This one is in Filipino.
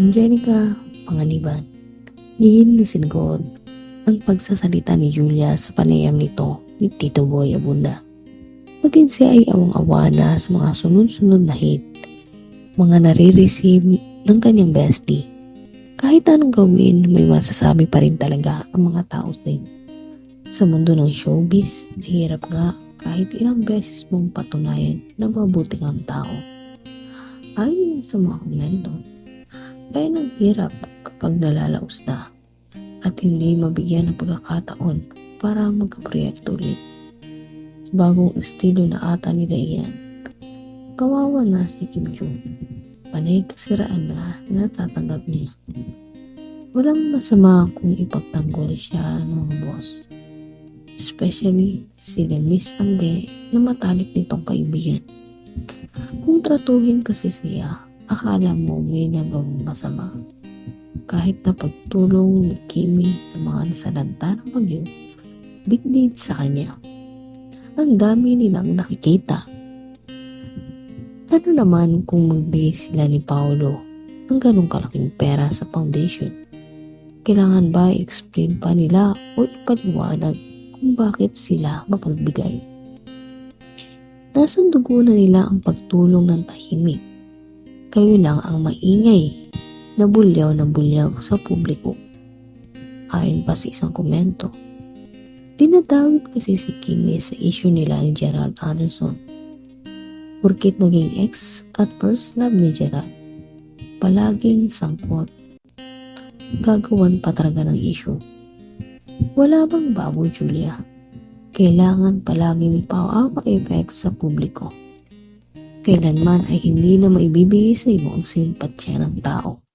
Angelica Panganiban. Diin na sinagod ang pagsasalita ni Julia sa panayam nito ni Tito Boy Abunda. Maging siya ay awang-awa na sa mga sunod-sunod na hit, mga nare-receive ng kanyang bestie. Kahit anong gawin, may masasabi pa rin talaga ang mga tao sa. Sa mundo ng showbiz, mahirap nga kahit ilang beses mong patunayan na mabuti kang tao. Ayon sa mga komento, kaya ng hirap kapag nalalaos na at hindi mabigyan ng pagkakataon para magkaproyekto ulit. Bagong estilo na ata nila iyan. Kawawa na si Kim Jong. Panay kasiraan na natatanggap niya. Walang masama kung ipagtanggol siya ng boss. Especially sila Miss Ambe na matalik nitong kaibigan. Kung tratuhin kasi siya, akala mo may nagawang masama. Kahit na pagtulong ni Kimi sa mga nasalanta ng bagyo, big deal sa kanya. Ang dami nilang nakikita. Ano naman kung magbigay sila ni Paolo ng ganong kalaking pera sa foundation? Kailangan ba i-explain pa nila o ipaliwanag kung bakit sila mapagbigay? Nasa dugo na nila ang pagtulong ng tahimik. Kayo lang ang maingay na bulyaw na bulyaw sa publiko. Ayon pa sa isang komento, dinadawit kasi si Kimi sa issue nila ni Gerald Anderson. Porkit naging ex at first love ni Gerald, palaging sangkot. Gagawan pa talaga ng issue. Wala bang baboy, Julia? Kailangan palaging power effect sa publiko. Kailanman ay hindi na maibibigay sa iyo ang simpatsya ng tao.